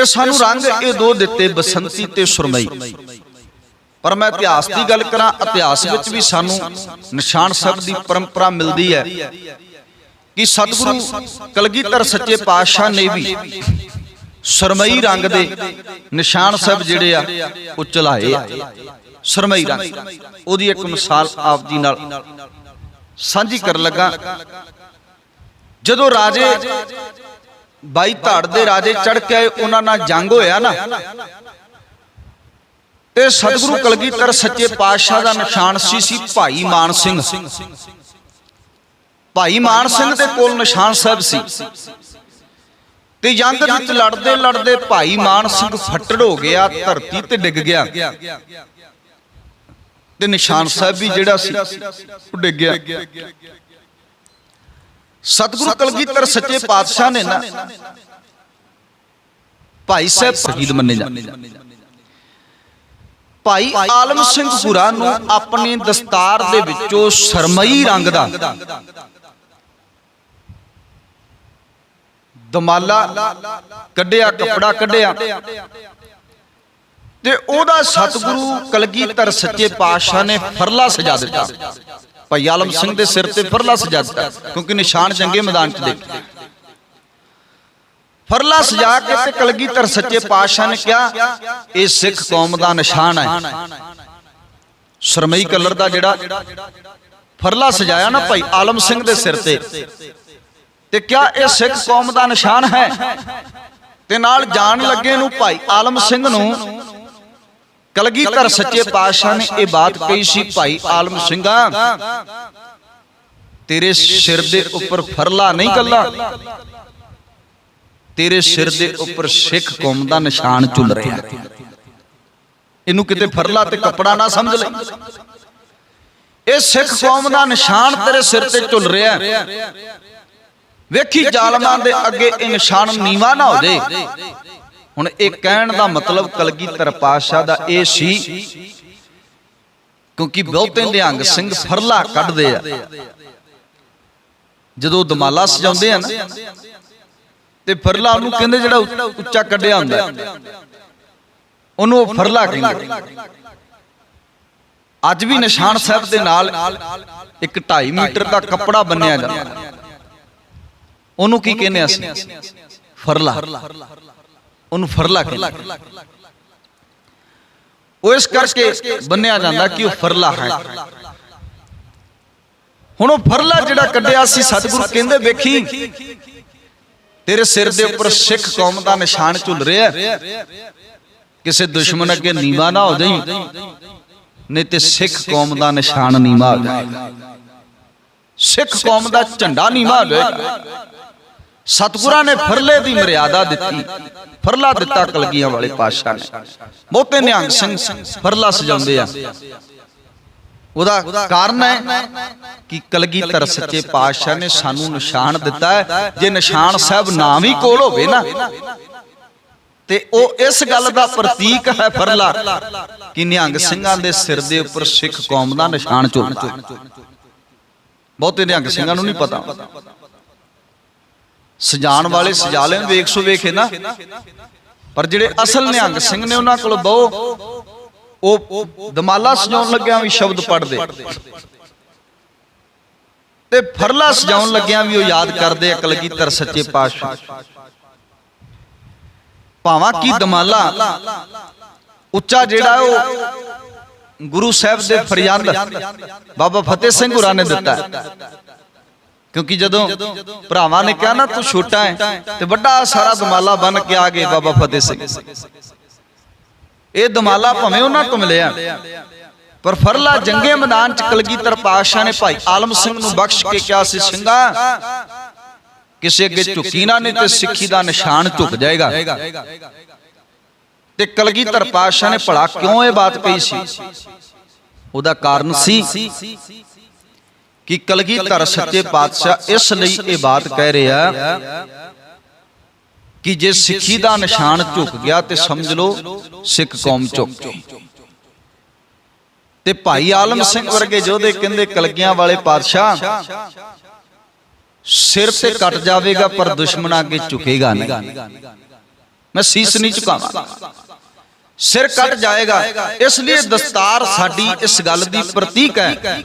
ਤੇ ਸਾਨੂੰ ਰੰਗ ਇਹ ਦੋ ਦਿੱਤੇ ਬਸੰਤੀ ਤੇ ਸੁਰਮਈ। ਪਰ ਮੈਂ ਇਤਿਹਾਸ ਦੀ ਗੱਲ ਕਰਾਂ ਇਤਿਹਾਸ ਵਿੱਚ ਵੀ ਸਾਨੂੰ ਨਿਸ਼ਾਨ ਸਾਹਿਬ ਦੀ ਪਰੰਪਰਾ ਮਿਲਦੀ ਹੈ ਕਿ ਸਤਿਗੁਰੂ ਕਲਗੀਧਰ ਸੱਚੇ ਪਾਤਸ਼ਾਹ ਨੇ ਵੀ ਸਰਮਈ ਰੰਗ ਦੇ ਨਿਸ਼ਾਨ ਸਾਹਿਬ ਜਿਹੜੇ ਆ ਉਹ ਚਲਾਏ ਆ। ਸਰਮਈ ਰੰਗ। ਉਹਦੀ ਇੱਕ ਮਿਸਾਲ ਆਪ ਜੀ ਨਾਲ ਸਾਂਝੀ ਕਰਨ ਲੱਗਾ। ਜਦੋਂ ਰਾਜੇ ਬਾਈ ਧੜ ਦੇ ਰਾਜੇ ਚੜ ਕੇ ਆਏ, ਉਹਨਾਂ ਨਾਲ ਜੰਗ ਹੋਇਆ ਨਾ। ਤੇ ਸਤਿਗੁਰੂ ਕਲਗੀਧਰ ਸੱਚੇ ਪਾਤਸ਼ਾਹ ਦਾ ਨਿਸ਼ਾਨ ਸੀ ਸੀ ਭਾਈ ਮਾਨ ਸਿੰਘ। ਭਾਈ ਮਾਨ ਸਿੰਘ ਦੇ ਕੋਲ ਨਿਸ਼ਾਨ ਸਾਹਿਬ ਸੀ। ਤੇ ਜੰਗ ਵਿੱਚ ਲੜਦੇ ਲੜਦੇ ਭਾਈ ਮਾਨ ਸਿੰਘ ਫੱਟੜ ਹੋ ਗਿਆ, ਧਰਤੀ ਤੇ ਡਿੱਗ ਗਿਆ। ਤੇ ਨਿਸ਼ਾਨ ਸਾਹਿਬ ਵੀ ਜਿਹੜਾ ਸੀ, ਉਹ ਡਿੱਗ ਗਿਆ। ਸਤਿਗੁਰੂ ਕਲਗੀਧਰ ਸੱਚੇ ਪਾਤਸ਼ਾਹ ਨੇ ਨਾ ਭਾਈ ਸਾਹਿਬ ਸ਼ਹੀਦ ਮੰਨੇ ਜਾਂਦੇ ਭਾਈ ਆਲਮ ਸਿੰਘ ਗੁਰਾ ਨੂੰ ਆਪਣੀ ਦਸਤਾਰ ਦੇ ਵਿੱਚੋਂ ਸਰਮਈ ਰੰਗ ਦਾ। ਦਮਾਲਾ ਕੱਢਿਆ ਕਪੜਾ ਕੱਢਿਆ। ਤੇ ਉਹਦਾ ਸਤਿਗੁਰੂ ਕਲਗੀਧਰ ਸੱਚੇ ਪਾਤਸ਼ਾਹ ਨੇ ਫਰਲਾ ਸਜਾ ਦਿੱਤਾ। ਭਾਈ ਆਲਮ ਸਿੰਘ ਦੇ ਸਿਰ ਤੇ ਫਰਲਾ ਸਜਾ ਕਿਉਂਕਿ ਨਿਸ਼ਾਨ ਜੰਗੇ ਮੈਦਾਨ 'ਚ ਦੇਖੇ ਫਰਲਾ ਸਜਾ ਕੇ ਤੇ ਕਲਗੀਧਰ ਸੱਚੇ ਪਾਤਸ਼ਾਹ ਨੇ ਕਿਹਾ, ਇਹ ਸਿੱਖ ਕੌਮ ਦਾ ਨਿਸ਼ਾਨ ਹੈ। ਸਰਮਈ ਕਲਰ ਦਾ ਜਿਹੜਾ ਫਰਲਾ ਸਜਾਇਆ ਨਾ ਭਾਈ ਆਲਮ ਸਿੰਘ ਦੇ ਸਿਰ ਤੇ ਤੇ ਕਿਹਾ ਇਹ ਸਿੱਖ ਕੌਮ ਦਾ ਨਿਸ਼ਾਨ ਹੈ। ਤੇ ਨਾਲ ਜਾਣ ਲੱਗੇ ਨੂੰ ਭਾਈ ਆਲਮ ਸਿੰਘ ਨੂੰ ਕਲਗੀਧਰ ਸੱਚੇ ਪਾਤਸ਼ਾਹ ਨੇ ਇਹ ਬਾਤ ਕਹੀ ਸੀ ਭਾਈ ਆਲਮ ਸਿੰਘਾ। ਤੇਰੇ ਸਿਰ ਦੇ ਉੱਪਰ ਫਰਲਾ ਨਹੀਂ ਕੱਲਾ ਤੇਰੇ ਸਿਰ ਦੇ ਉੱਪਰ ਸਿੱਖ ਕੌਮ ਦਾ ਨਿਸ਼ਾਨ ਝੁੱਲ ਰਿਹਾ। ਇਹਨੂੰ ਕਿਤੇ ਫਰਲਾ ਤੇ ਕੱਪੜਾ ਨਾ ਸਮਝ ਲੈ। ਇਹ ਸਿੱਖ ਕੌਮ ਦਾ ਨਿਸ਼ਾਨ ਤੇਰੇ ਸਿਰ ਤੇ ਝੁੱਲ ਰਿਹਾ। ਵੇਖੀ ਜ਼ਾਲਮਾਂ ਦੇ ਅੱਗੇ ਇਹ ਨਿਸ਼ਾਨ ਨੀਵਾ ਨਾ ਹੋ ਜੇ ਹੁਣ ਇਹ ਕਹਿਣ ਦਾ ਮਤਲਬ ਕਲਗੀਧਰ ਪਾਤਸ਼ਾਹ ਦਾ ਇਹ ਸੀ ਕਿਉਂਕਿ ਬਹੁਤੇ ਨਿਹੰਗ ਸਿੰਘ ਫਰਲਾ ਕੱਢਦੇ ਆ। ਜਦੋਂ ਦਮਾਲਾ ਸਜਾਉਂਦੇ ਆ ਨਾ ਤੇ ਫਰਲਾ ਉਹਨੂੰ ਕਹਿੰਦੇ ਜਿਹੜਾ ਉੱਚਾ ਕੱਢਿਆ ਹੁੰਦਾ ਉਹਨੂੰ ਉਹ ਫਰਲਾ ਕਹਿੰਦੇ ਅੱਜ ਵੀ ਨਿਸ਼ਾਨ ਸਾਹਿਬ ਦੇ ਨਾਲ ਇੱਕ 2.5 ਮੀਟਰ ਦਾ ਕੱਪੜਾ ਬੰਨਿਆ ਜਾਂਦਾ। ਉਹਨੂੰ ਕੀ ਕਹਿੰਦੇ ਅਸੀਂ? ਫਰਲਾ। ਉਹਨੂੰ ਫਰਲਾ ਕਹਿੰਦੇ ਉਹ ਇਸ ਕਰਕੇ ਬੰਨਿਆ ਜਾਂਦਾ ਕਿ ਉਹ ਫਰਲਾ ਹੈ। ਹੁਣ ਉਹ ਫਰਲਾ ਜਿਹੜਾ ਕੱਢਿਆ ਸੀ, ਸਤਿਗੁਰੂ ਕਹਿੰਦੇ ਵੇਖੀ, ਤੇਰੇ ਸਿਰ ਦੇ ਉੱਪਰ ਸਿੱਖ ਕੌਮ ਦਾ ਨਿਸ਼ਾਨ ਝੁੱਲ ਰਿਹਾ ਕਿਸੇ ਦੁਸ਼ਮਣ ਅੱਗੇ ਨੀਵਾ ਨਾ ਹੋ ਜਾਈ, ਨਹੀਂ ਤੇ ਸਿੱਖ ਕੌਮ ਦਾ ਨਿਸ਼ਾਨ ਨੀਵਾ ਹੋ ਜਾਏਗਾ। ਸਿੱਖ ਕੌਮ ਦਾ ਝੰਡਾ ਨੀਵਾ ਹੋ ਜਾਏਗਾ। ਸਤਿਗੁਰਾਂ ਨੇ ਫਰਲੇ ਦੀ ਮਰਿਆਦਾ ਦਿੱਤੀ। ਫਰਲਾ ਦਿੱਤਾ ਕਲਗੀਆਂ ਵਾਲੇ ਪਾਤਸ਼ਾਹ ਨੇ। ਬਹੁਤੇ ਨਿਹੰਗ ਸਿੰਘ ਫਰਲਾ ਸਜਾਉਂਦੇ ਆ। ਉਹਦਾ ਕਾਰਨ ਹੈ ਕਿ ਕਲਗੀਧਰ ਸੱਚੇ ਪਾਤਸ਼ਾਹ ਨੇ ਸਾਨੂੰ ਨਿਸ਼ਾਨ ਦਿੱਤਾ ਹੈ। ਜੇ ਨਿਸ਼ਾਨ ਸਾਹਿਬ ਨਾਮ ਹੀ ਕੋਲ ਹੋਵੇ ਨਾ, ਤੇ ਉਹ ਇਸ ਗੱਲ ਦਾ ਪ੍ਰਤੀਕ ਹੈ ਫਰਲਾ, ਕਿ ਨਿਹੰਗ ਸਿੰਘਾਂ ਦੇ ਸਿਰ ਦੇ ਉੱਪਰ ਸਿੱਖ ਕੌਮ ਦਾ ਨਿਸ਼ਾਨ ਝੁੱਲਦਾ। ਬਹੁਤੇ ਨਿਹੰਗ ਸਿੰਘਾਂ ਨੂੰ ਨਹੀਂ ਪਤਾ। ਸਜਾਣ ਵਾਲੇ ਸਜਾ ਲੈਣ, ਵੇਖ ਸੋ ਵੇਖੇ ਨਾ। ਪਰ ਜਿਹੜੇ ਅਸਲ ਨਿਹੰਗ ਸਿੰਘ ਨੇ ਉਹਨਾਂ ਕੋਲ ਬਹੁ, ਉਹ ਦਮਾਲਾ ਸਜਾਉਣ ਲੱਗਿਆਂ ਵੀ ਸ਼ਬਦ ਪੜਦੇ ਤੇ ਫਰਲਾ ਸਜਾਉਣ ਲੱਗਿਆਂ ਵੀ ਉਹ ਯਾਦ ਕਰਦੇ ਆ ਕਲਗੀਧਰ ਸੱਚੇ ਪਾਤਸ਼ਾਹ। ਭਾਵਾਂ ਕੀ ਦਮਾਲਾ? ਉੱਚਾ ਜਿਹੜਾ ਉਹ ਗੁਰੂ ਸਾਹਿਬ ਦੇ ਫਰਿਆਦ ਬਾਬਾ ਫਤਿਹ ਸਿੰਘ ਹੁਰਾਂ ਨੇ ਦਿੱਤਾ। ਕਿਉਂਕਿ ਜਦੋਂ ਭਰਾਵਾਂ ਨੇ ਕਿਹਾ ਨਾ, ਤੂੰ ਛੋਟਾ ਹੈ, ਤੇ ਵੱਡਾ ਸਾਰਾ ਦਮਾਲਾ ਬਨ ਕੇ ਆ ਗਏ ਬਾਬਾ ਫਤਿਹ ਸਿੰਘ। ਇਹ ਦਮਾਲਾ ਭਵੇਂ ਉਹਨਾਂ ਤੋਂ ਮਿਲਿਆ, ਪਰ ਫਰਲਾ ਜੰਗੇ ਮੈਦਾਨ ਚ ਕਲਗੀਧਰ ਪਾਤਸ਼ਾਹ ਨੇ ਭਾਈ ਆਲਮ ਸਿੰਘ ਨੂੰ ਬਖਸ਼ ਕੇ ਕਿਹਾ ਸੀ, ਸਿੰਘਾ, ਕਿਸੇ ਅੱਗੇ ਝੁਕੀ ਨਾ ਨੇ ਤੇ ਸਿੱਖੀ ਦਾ ਨਿਸ਼ਾਨ ਝੁਕ ਜਾਏਗਾ। ਤੇ ਕਲਗੀਧਰ ਪਾਤਸ਼ਾਹ ਨੇ ਭਲਾ ਕਿਉਂ ਇਹ ਬਾਤ ਕਹੀ ਸੀ? ਉਹਦਾ ਕਾਰਨ ਸੀ ਕਿ ਕਲਗੀਧਰ ਸੱਚੇ ਪਾਤਸ਼ਾਹ ਇਸ ਲਈ ਇਹ ਬਾਤ ਕਹਿ ਰਿਹਾ ਕਿ ਜੇ ਸਿੱਖੀ ਦਾ ਨਿਸ਼ਾਨ ਝੁਕ ਗਿਆ ਤੇ ਸਮਝ ਲਓ ਸਿੱਖ ਕੌਮ ਝੁਕ ਗਈ। ਤੇ ਭਾਈ ਆਲਮ ਸਿੰਘ ਵਰਗੇ ਯੋਧੇ ਕਹਿੰਦੇ ਕਲਗੀਆਂ ਵਾਲੇ ਪਾਤਸ਼ਾਹ ਸਿਰ ਤੇ ਕੱਟ ਜਾਵੇਗਾ ਪਰ ਦੁਸ਼ਮਣਾਂ ਅੱਗੇ ਝੁਕੇਗਾ ਨਹੀਂ। ਮੈਂ ਸੀਸ ਨਹੀਂ ਝੁਕਾਵਾਂ ਸਿਰ ਕੱਟ ਜਾਏਗਾ ਇਸ ਲਈ ਦਸਤਾਰ ਸਾਡੀ ਇਸ ਗੱਲ ਦੀ ਪ੍ਰਤੀਕ ਹੈ।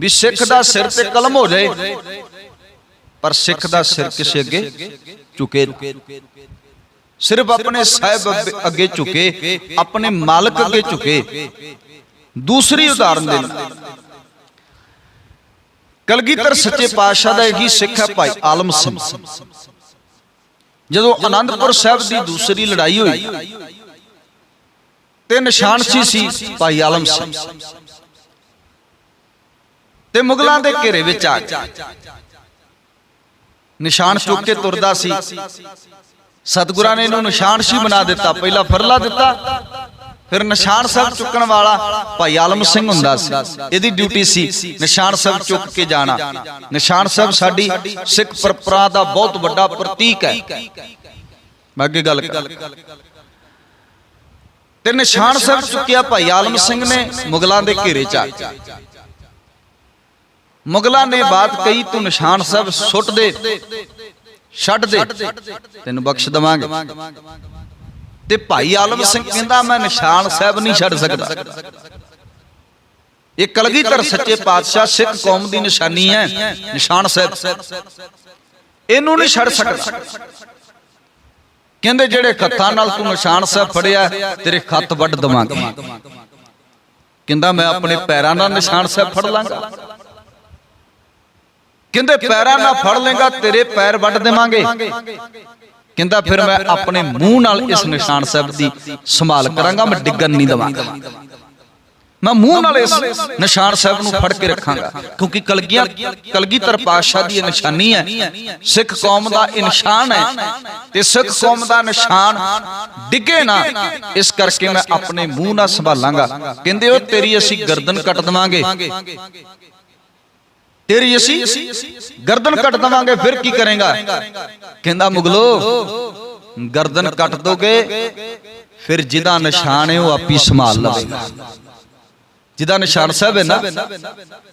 ਵੀ ਸਿੱਖ ਦਾ ਸਿਰ ਤੇ ਕਲਮ ਹੋ ਜਾਏ। ਪਰ ਸਿੱਖ ਦਾ ਸਿਰ ਕਿਸੇ ਅੱਗੇ ਝੁਕੇ ਸਿਰਫ ਆਪਣੇ ਸਾਹਿਬ ਅੱਗੇ- ਝੁਕੇ, ਆਪਣੇ ਮਾਲਕ ਅੱਗੇ ਝੁਕੇ। ਦੂਸਰੀ ਉਦਾਹਰਨ ਦੇ ਕਲਗੀਧਰ ਸੱਚੇ ਪਾਤਸ਼ਾਹ ਦਾ ਇਹੀ ਸਿੱਖ ਹੈ ਭਾਈ ਆਲਮ ਸਿੰਘ। ਜਦੋਂ ਆਨੰਦਪੁਰ ਸਾਹਿਬ ਦੀ ਦੂਸਰੀ ਲੜਾਈ ਹੋਈ, ਤੇ ਨਿਸ਼ਾਨ ਸੀ ਸੀ ਭਾਈ ਆਲਮ ਸਿੰਘ। ਤੇ ਮੁਗਲਾਂ ਦੇ ਘੇਰੇ ਵਿੱਚ ਆ ਗਿਆ ਨਿਸ਼ਾਨ ਚੁੱਕ ਕੇ ਤੁਰਦਾ ਸੀ। ਸਤਿਗੁਰਾਂ ਨੇ ਇਹਨੂੰ ਨਿਸ਼ਾਨਸ਼ੀ ਬਣਾ ਦਿੱਤਾ। ਪਹਿਲਾਂ ਫਰਲਾ ਦਿੱਤਾ। ਫਿਰ ਨਿਸ਼ਾਨ ਸਾਹਿਬ ਚੁੱਕਣ ਵਾਲਾ ਭਾਈ ਆਲਮ ਸਿੰਘ ਹੁੰਦਾ ਸੀ। ਇਹਦੀ ਡਿਊਟੀ ਸੀ ਨਿਸ਼ਾਨ ਸਾਹਿਬ ਚੁੱਕ ਕੇ ਜਾਣਾ। ਨਿਸ਼ਾਨ ਸਾਹਿਬ ਸਾਡੀ ਸਿੱਖ ਪਰੰਪਰਾ ਦਾ ਬਹੁਤ ਵੱਡਾ ਪ੍ਰਤੀਕ ਹੈ। ਮੈਂ ਅੱਗੇ ਗੱਲ ਕਰ। ਤੇ ਨਿਸ਼ਾਨ ਸਾਹਿਬ ਚੁੱਕਿਆ ਭਾਈ ਆਲਮ ਸਿੰਘ ਨੇ ਮੁਗਲਾਂ ਦੇ ਘੇਰੇ ਚ ਆ ਗਿਆ ਮੁਗਲਾਂ ਨੇ ਬਾਤ ਕਹੀ ਤੂੰ ਨਿਸ਼ਾਨ ਸਾਹਿਬ ਸੁੱਟ ਦੇ ਛੱਡ ਦੇ ਤੈਨੂੰ ਬਖਸ਼ ਦਵਾਂਗੇ ਤੇ ਭਾਈ ਆਲਮ ਸਿੰਘ ਕਹਿੰਦਾ ਮੈਂ ਨਿਸ਼ਾਨ ਸਾਹਿਬ ਨਹੀਂ ਛੱਡ ਸਕਦਾ ਇਹ ਕਲਗੀਧਰ ਸੱਚੇ ਪਾਤਸ਼ਾਹ ਸਿੱਖ ਕੌਮ ਦੀ ਨਿਸ਼ਾਨੀ ਹੈ ਨਿਸ਼ਾਨ ਸਾਹਿਬ ਇਹਨੂੰ ਨਹੀਂ ਛੱਡ ਸਕਦਾ ਕਹਿੰਦੇ ਜਿਹੜੇ ਖੱਤਾਂ ਨਾਲ ਤੂੰ ਨਿਸ਼ਾਨ ਸਾਹਿਬ ਫੜਿਆ ਤੇਰੇ ਖੱਤ ਵੱਢ ਦਵਾਂਗੇ ਕਹਿੰਦਾ ਮੈਂ ਆਪਣੇ ਪੈਰਾਂ ਨਾਲ ਨਿਸ਼ਾਨ ਸਾਹਿਬ ਫੜ ਲਾਂਗਾ ਕਹਿੰਦੇ ਪੈਰਾਂ ਨਾਲ ਫੜ ਲੇਗਾ ਤੇਰੇ ਪੈਰ ਵੱਢ ਦੇਵਾਂਗੇ। ਕਹਿੰਦਾ ਫਿਰ ਮੈਂ ਆਪਣੇ ਮੂੰਹ ਨਾਲ ਇਸ ਨਿਸ਼ਾਨ ਸਾਹਿਬ ਦੀ ਸੰਭਾਲ ਕਰਾਂਗਾ ਮੈਂ ਡਿੱਗਣ ਨਹੀਂ ਦਵਾਂਗਾ। ਮੈਂ ਮੂੰਹ ਨਾਲ ਇਸ ਨਿਸ਼ਾਨ ਸਾਹਿਬ ਨੂੰ ਫੜ ਕੇ ਰੱਖਾਂਗਾ। ਕਿਉਂਕਿ ਕਲਗੀਆਂ ਕਲਗੀਧਰ ਪਾਤਸ਼ਾਹ ਦੀ ਇਹ ਨਿਸ਼ਾਨੀ ਹੈ। ਸਿੱਖ ਕੌਮ ਦਾ ਇਹ ਨਿਸ਼ਾਨ ਹੈ ਤੇ ਸਿੱਖ ਕੌਮ ਦਾ ਨਿਸ਼ਾਨ ਡਿੱਗੇ ਨਾ ਇਸ ਕਰਕੇ ਮੈਂ ਆਪਣੇ ਮੂੰਹ ਨਾਲ ਸੰਭਾਲਾਂਗਾ। ਕਹਿੰਦੇ ਉਹ ਤੇਰੀ ਅਸੀਂ ਗਰਦਨ ਕੱਟ ਦਵਾਂਗੇ। ਤੇਰੀ ਅਸੀਂ ਗਰਦਨ ਕੱਟ ਦਵਾਂਗੇ, ਫਿਰ ਕੀ ਕਰੇਗਾ? ਕਹਿੰਦਾ, ਮੁਗਲੋ, ਗਰਦਨ ਕੱਟ ਦੋਗੇ, ਫਿਰ ਜਿਹਦਾ ਨਿਸ਼ਾਨ ਹੈ ਉਹ ਆਪੀ ਸੰਭਾਲ ਲਵੇਗਾ। ਜਿਹਦਾ ਨਿਸ਼ਾਨ ਸਾਹਿਬ ਹੈ ਨਾ,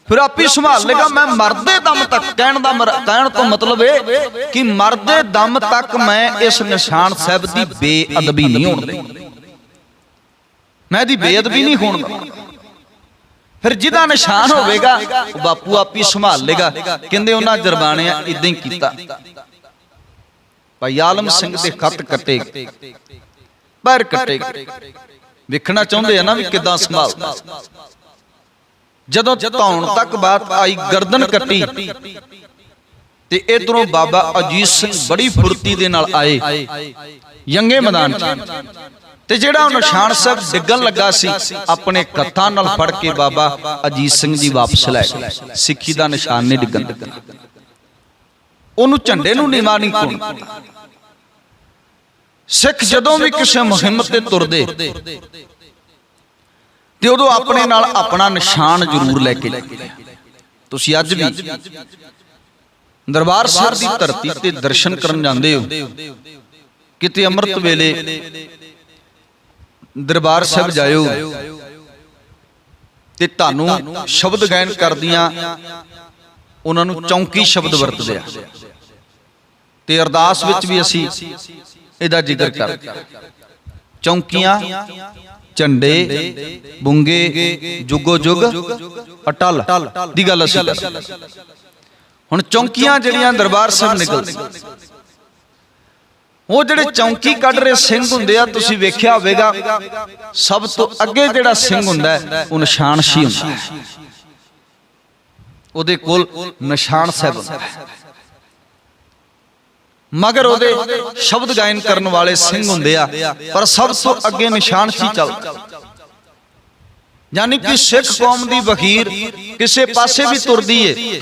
ਫਿਰ ਆਪੀ ਸੰਭਾਲ ਲੇਗਾ ਮੈਂ ਮਰਦੇ ਦਮ ਤੱਕ ਕਹਿਣ ਦਾ ਮਰ- ਕਹਿਣ ਤੋਂ ਮਤਲਬ ਇਹ ਕਿ ਮਰਦੇ ਦਮ ਤੱਕ ਮੈਂ ਇਸ ਨਿਸ਼ਾਨ ਸਾਹਿਬ ਦੀ ਬੇਅਦਬੀ ਨਹੀਂ ਹੋਣ ਦੇਣੀ। ਮੈਂ ਇਹਦੀ ਬੇਅਦਬੀ ਨਹੀਂ ਹੋਣ ਦੇਵਾਂਗਾ ਫਿਰ ਜਿਹਦਾ ਨਿਸ਼ਾਨ ਹੋਵੇਗਾ ਉਹ ਬਾਪੂ ਆਪੀ ਸੰਭਾਲ ਲੇਗਾ ਕਹਿੰਦੇ ਉਹਨਾਂ ਜਰਬਾਣਿਆਂ ਇਦਾਂ ਹੀ ਕੀਤਾ। ਭਾਈ ਆਲਮ ਸਿੰਘ ਦੇ ਖੱਤ ਕੱਟੇ। ਪੈਰ ਕੱਟੇ। ਵੇਖਣਾ ਚਾਹੁੰਦੇ ਆ ਨਾ ਵੀ ਕਿਦਾਂ ਸੰਭਾਲਦਾ। ਜਦੋਂ ਧੌਣ ਤੱਕ ਬਾਤ ਆਈ ਗਰਦਨ ਕੱਟੀ। ਤੇ ਇਧਰੋਂ ਬਾਬਾ ਅਜੀਤ ਸਿੰਘ ਬੜੀ ਫੁਰਤੀ ਦੇ ਨਾਲ ਆਏ। ਯੰਗੇ ਮੈਦਾਨ 'ਚ। ਤੇ ਜਿਹੜਾ ਉਹ ਨਿਸ਼ਾਨ ਸਾਹਿਬ ਡਿੱਗਣ ਲੱਗਾ ਸੀ ਆਪਣੇ ਕੱਥਾਂ ਨਾਲ ਫੜ ਕੇ ਬਾਬਾ ਅਜੀਤ ਸਿੰਘ ਜੀ ਵਾਪਸ ਲੈ ਸਿੱਖੀ ਦਾ ਨਿਸ਼ਾਨ ਨਹੀਂ ਡਿੱਗਣ ਦਿੱਤਾ। ਉਹਨੂੰ ਝੰਡੇ ਨੂੰ ਨੀਵਾ ਨਹੀਂ ਪਾਉਣਾ ਸਿੱਖ ਜਦੋਂ ਵੀ ਕਿਸੇ ਮੁਹਿੰਮ ਤੇ ਤੁਰਦੇ। ਤੇ ਉਦੋਂ ਆਪਣੇ ਨਾਲ ਆਪਣਾ ਨਿਸ਼ਾਨ ਜ਼ਰੂਰ ਲੈ ਕੇ ਜਾਂਦੇ ਤੁਸੀਂ ਅੱਜ ਵੀ ਦਰਬਾਰ ਸਾਹਿਬ ਦੀ ਧਰਤੀ ਤੇ ਦਰਸ਼ਨ ਕਰਨ ਜਾਂਦੇ ਹੋ। ਕਿਤੇ ਅੰਮ੍ਰਿਤ ਵੇਲੇ ਦਰਬਾਰ ਸਾਹਿਬ ਜਾਇਓ। ਤੇ ਤੁਹਾਨੂੰ ਸ਼ਬਦ ਗਾਇਨ ਕਰਦੀਆਂ ਉਹਨਾਂ ਨੂੰ ਚੌਂਕੀ ਸ਼ਬਦ ਵਰਤਦੇ ਆ। ਤੇ ਅਰਦਾਸ ਵਿੱਚ ਵੀ ਅਸੀਂ ਇਹਦਾ ਜ਼ਿਕਰ ਕਰਦੇ ਚੌਂਕੀਆਂ ਝੰਡੇ ਬੁੰਗੇ ਜੁਗੋ ਜੁਗ ਅਟਲ ਦੀ ਗੱਲ ਅਸੀਂ ਹੁਣ ਚੌਂਕੀਆਂ ਜਿਹੜੀਆਂ ਦਰਬਾਰ ਸਾਹਿਬ ਨਿਕਲਦੀਆਂ। ਉਹ ਜਿਹੜੇ ਚੌਂਕੀ ਕੱਢ ਰਹੇ ਸਿੰਘ ਹੁੰਦੇ ਆ ਤੁਸੀਂ ਵੇਖਿਆ ਹੋਵੇਗਾ ਸਭ ਤੋਂ ਅੱਗੇ ਜਿਹੜਾ ਸਿੰਘ ਹੁੰਦਾ ਹੈ, ਉਹ ਨਿਸ਼ਾਨਸ਼ੀ ਹੁੰਦਾ ਹੈ। ਉਹਦੇ ਕੋਲ ਨਿਸ਼ਾਨ ਸਾਹਿਬ ਹੁੰਦਾ ਹੈ। ਮਗਰ ਉਹਦੇ ਸ਼ਬਦ ਗਾਇਨ ਕਰਨ ਵਾਲੇ ਸਿੰਘ ਹੁੰਦੇ ਆ ਪਰ ਸਭ ਤੋਂ ਅੱਗੇ ਨਿਸ਼ਾਨਸ਼ੀ ਚੱਲਦਾ ਯਾਨੀ ਕਿ ਸਿੱਖ ਕੌਮ ਦੀ ਵਖੀਰ ਕਿਸੇ ਪਾਸੇ ਵੀ ਤੁਰਦੀ ਏ।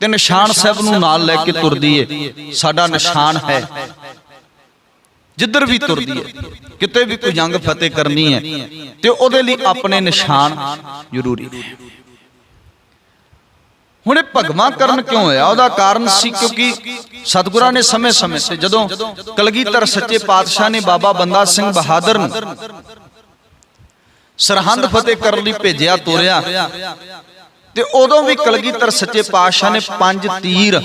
ਤੇ ਨਿਸ਼ਾਨ ਸਾਹਿਬ ਨੂੰ ਨਾਲ ਲੈ ਕੇ ਤੁਰਦੀ ਏ। ਸਾਡਾ ਨਿਸ਼ਾਨ ਹੈ। ਜਿੱਧਰ ਵੀ ਤੁਰਦੀ ਏ। ਕਿਤੇ ਵੀ ਕੋਈ ਜੰਗ ਫਤਿਹ ਕਰਨੀ ਹੈ ਤੇ ਉਹਦੇ ਲਈ ਆਪਣੇ ਨਿਸ਼ਾਨ ਜ਼ਰੂਰੀ ਨੇ ਹੁਣ ਇਹ ਭਗਵਾਂ ਕਰਨ ਕਿਉਂ ਹੋਇਆ? ਉਹਦਾ ਕਾਰਨ ਸੀ ਕਿਉਂਕਿ ਸਤਿਗੁਰਾਂ ਨੇ ਸਮੇਂ-ਸਮੇਂ ਤੇ ਜਦੋਂ ਕਲਗੀਧਰ ਸੱਚੇ ਪਾਤਸ਼ਾਹ ਨੇ ਬਾਬਾ ਬੰਦਾ ਸਿੰਘ ਬਹਾਦਰ ਨੂੰ ਸਰਹੰਦ ਫਤਿਹ ਕਰਨ ਲਈ ਭੇਜਿਆ ਤੋਰਿਆ ਤੇ ਉਦੋਂ ਵੀ ਕਲਗੀਧਰ ਸੱਚੇ ਪਾਤਸ਼ਾਹ ਨੇ ਪੰਜ ਤੀਰ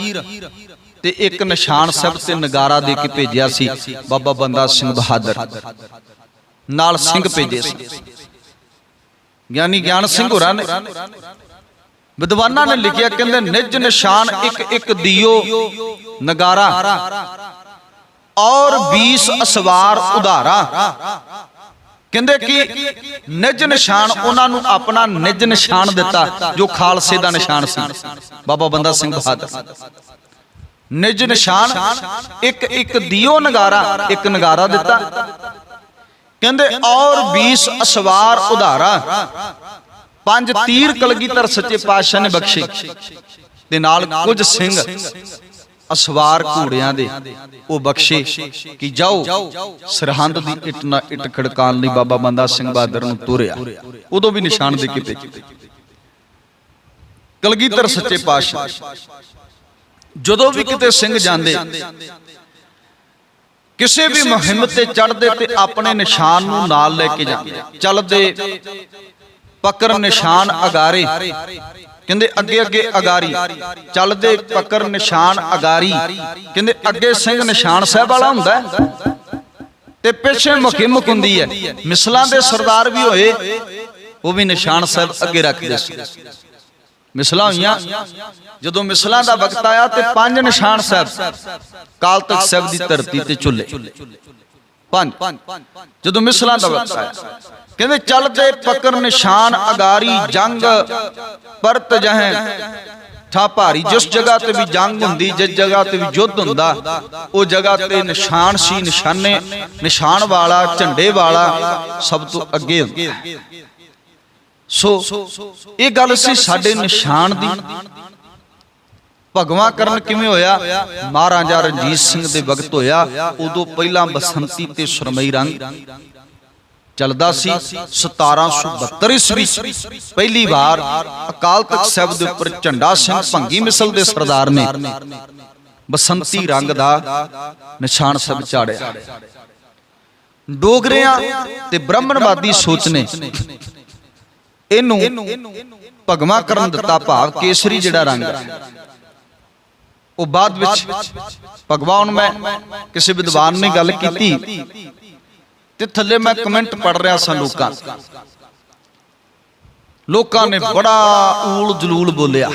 ਤੇ ਇੱਕ ਨਿਸ਼ਾਨ ਸਾਹਿਬ ਤੇ ਨਗਾਰਾ ਦੇ ਕੇ ਭੇਜਿਆ ਸੀ। ਬਾਬਾ ਬੰਦਾ ਸਿੰਘ ਬਹਾਦਰ। ਨਾਲ ਸਿੰਘ ਭੇਜੇ ਸੀ। ਗਿਆਨੀ ਗਿਆਨ ਸਿੰਘ ਹੋਰਾਂ ਨੇ ਵਿਦਵਾਨਾਂ ਨੇ ਲਿਖਿਆ ਕਹਿੰਦੇ ਨਿਜ ਨਿਸ਼ਾਨ ਇੱਕ ਇੱਕ ਦਿਓ ਨਗਾਰਾ। ਔਰ 20 ਅਸਵਾਰ ਉਧਾਰਾ। ਕਹਿੰਦੇ ਕਿ ਨਿਜ ਨਿਸ਼ਾਨ ਉਹਨਾਂ ਨੂੰ ਆਪਣਾ ਨਿਜ ਨਿਸ਼ਾਨ ਦਿੱਤਾ, ਜੋ ਖਾਲਸੇ ਦਾ ਨਿਸ਼ਾਨ ਸੀ। ਬਾਬਾ ਬੰਦਾ ਸਿੰਘ ਬਹਾਦਰ। ਨਿਜ ਨਿਸ਼ਾਨ ਇੱਕ ਇੱਕ ਦਿਓ ਨਗਾਰਾ, ਇੱਕ ਨਗਾਰਾ ਦਿੱਤਾ। ਕਹਿੰਦੇ ਔਰ 20 ਅਸਵਾਰ ਉਧਾਰਾ। ਪੰਜ ਤੀਰ ਕਲਗੀਧਰ ਸੱਚੇ ਪਾਤਸ਼ਾਹ ਨੇ ਬਖਸ਼ੇ। ਤੇ ਨਾਲ ਕੁਝ ਸਿੰਘ ਅਸਵਾਰ ਘੋੜਿਆਂ ਦੇ। ਉਹ ਬਖਸ਼ੇ ਕਿ ਜਾਓ। ਸਰਹੰਦ ਦੀ ਇੱਟ ਨਾ ਇੱਟ ਖੜਕਾਉਣ ਲਈ ਬਾਬਾ ਬੰਦਾ ਸਿੰਘ ਬਹਾਦਰ ਨੂੰ ਤੁਰਿਆ। ਉਦੋਂ ਵੀ ਨਿਸ਼ਾਨ ਦੇ ਕੇ ਭੇਜੇ ਕਲਗੀਧਰ ਸੱਚੇ ਪਾਤਸ਼ਾਹ। ਜਦੋਂ ਵੀ ਕਿਤੇ ਸਿੰਘ ਜਾਂਦੇ। ਕਿਸੇ ਵੀ ਮੁਹਿੰਮ ਤੇ ਚੜ੍ਹਦੇ ਤੇ ਆਪਣੇ ਨਿਸ਼ਾਨ ਨੂੰ ਨਾਲ ਲੈ ਕੇ ਜਾਂਦੇ। ਚੱਲਦੇ ਪਕਰ ਨਿਸ਼ਾਨ ਅਗਾਰੇ। ਕਹਿੰਦੇ ਅੱਗੇ ਅੱਗੇ ਅਗਾਰੀ, ਚੱਲਦੇ ਪਕਰ ਨਿਸ਼ਾਨ ਅਗਾਰੀ। ਕਹਿੰਦੇ ਅੱਗੇ ਸਿੰਘ ਨਿਸ਼ਾਨ ਸਾਹਿਬ ਵਾਲਾ ਹੁੰਦਾ ਤੇ ਪਿੱਛੇ ਮੁਖਿਮ ਹੁੰਦੀ ਹੈ। ਮਿਸਲਾਂ ਦੇ ਸਰਦਾਰ ਵੀ ਹੋਏ, ਉਹ ਵੀ ਨਿਸ਼ਾਨ ਸਾਹਿਬ ਅੱਗੇ ਰੱਖਦੇ ਸੀ। ਮਿਸਲਾਂ ਹੋਈਆਂ। ਜਦੋਂ ਮਿਸਲਾਂ ਦਾ ਵਕਤ ਆਇਆ ਤੇ ਪੰਜ ਨਿਸ਼ਾਨ ਸਾਹਿਬ ਕਾਲ ਤਖ਼ਤ ਸਾਹਿਬ ਦੀ ਧਰਤੀ ਤੇ ਚੁੱਲੇ ਪੰਜ। ਜਦੋਂ ਮਿਸਲਾਂ ਦਾ ਵਕਤ ਆਇਆ। ਕਹਿੰਦੇ ਚੱਲਦੇ ਪਕਰ ਨਿਸ਼ਾਨ ਅਗਾਰੀ ਜੰਗ ਪਰਤ ਜਹੈ। ਠਾ ਭਾਰੀ, ਜਿਸ ਜਗ੍ਹਾ ਤੇ ਵੀ ਜੰਗ ਹੁੰਦੀ, ਜਿਸ ਜਗ੍ਹਾ ਤੇ ਵੀ ਯੁੱਧ ਹੁੰਦਾ, ਉਹ ਜਗ੍ਹਾ ਤੇ ਨਿਸ਼ਾਨ ਸੀ ਨਿਸ਼ਾਨੇ, ਨਿਸ਼ਾਨ ਵਾਲਾ, ਝੰਡੇ ਵਾਲਾ ਸਭ ਤੋਂ ਅੱਗੇ ਹੁੰਦਾ। ਸੋ ਇਹ ਗੱਲ ਸੀ ਸਾਡੇ ਨਿਸ਼ਾਨ ਦੀ। ਭਗਵਾ ਕਰਨ ਕਿਵੇਂ ਹੋਇਆ? ਮਹਾਰਾਜਾ ਰਣਜੀਤ ਸਿੰਘ ਦੇ ਵਕਤ ਹੋਇਆ, ਉਦੋਂ ਪਹਿਲਾਂ ਬਸੰਤੀ ਤੇ ਸੁਰਮਈ ਰੰਗ। ਚੱਲਦਾ ਸੀ 1772 ਈਸਵੀ ਪਹਿਲੀ ਵਾਰ ਅਕਾਲ ਤਖਤ ਸਾਹਿਬ ਦੇ ਉੱਪਰ ਝੰਡਾ ਸਿੰਘ ਭੰਗੀ ਮਿਸਲ ਦੇ ਸਰਦਾਰ ਨੇ ਬਸੰਤੀ ਰੰਗ ਦਾ ਨਿਸ਼ਾਨ ਸਭ ਚਾੜਿਆ। ਡੋਗਰਿਆਂ ਤੇ ਬ੍ਰਾਹਮਣਵਾਦੀ ਸੋਚ ਨੇ ਇਹਨੂੰ ਭਗਵਾ ਕਰਨ ਦਿੱਤਾ ਭਾਵ ਕੇਸਰੀ ਜਿਹੜਾ ਰੰਗ ਉਹ ਬਾਅਦ ਵਿੱਚ ਭਗਵਾਨ ਮੈਂ ਕਿਸੇ ਵਿਦਵਾਨ ਨੇ ਗੱਲ ਕੀਤੀ। ਤੇ ਥੱਲੇ ਮੈਂ ਕਮੈਂਟ ਪੜ ਰਿਹਾ ਸਾਂ ਲੋਕਾਂ ਲੋਕਾਂ ਨੇ। ਬੜਾ ਊਲ ਜਲੂਲ ਬੋਲਿਆ।